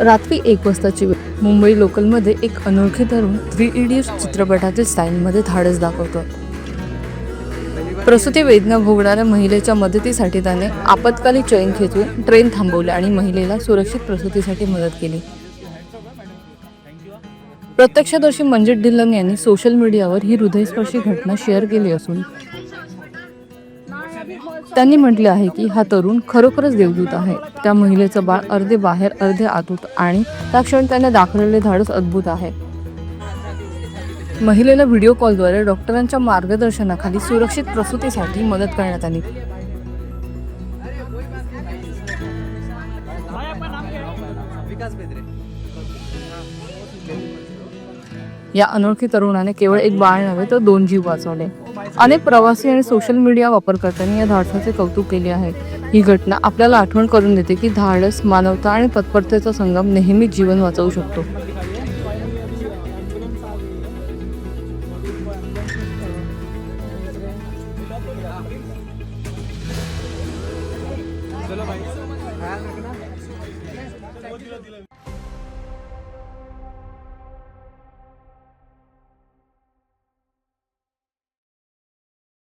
रात्री एक वाजताची वेळ. मुंबई लोकलमध्ये एक अनोळखी तरुण थ्री इडियट्स चित्रपटातील स्टाईलमध्ये धाडस दाखवतो. प्रसूती वेदना भोगणाऱ्या महिलेच्या मदतीसाठी त्याने आपत्कालीन चैन खेचून ट्रेन थांबवली आणि महिलेला सुरक्षित प्रसूतीसाठी मदत केली. प्रत्यक्षदर्शी मंजित ढिल्लन यांनी सोशल मीडियावर ही हृदयस्पर्शी घटना शेअर केली असून त्यांनी म्हटले आहे की हा तरुण खरोखरच देवदूत आहे. त्या महिलेचं बाळ अर्धे बाहेर अर्धे आतूत आणि त्या क्षण त्याने दाखवलेले धाडस अद्भुत आहे. महिलेला व्हिडिओ कॉलद्वारे डॉक्टरांच्या मार्गदर्शनाखाली सुरक्षित प्रसूतीसाठी मदत करण्यात आली. या अनोळखी तरुणाने केवळ एक बाळ नव्हे तर दोन जीव वाचवले. अनेक प्रवासी आणि सोशल मीडिया वापरकर्त्यांनी या धाडसाचे कौतुक केले आहे. ही घटना आपल्याला आठवण करून देते की धाडस मानवता आणि तत्परतेचा संगम नेहमी जीवन वाचवू शकतो.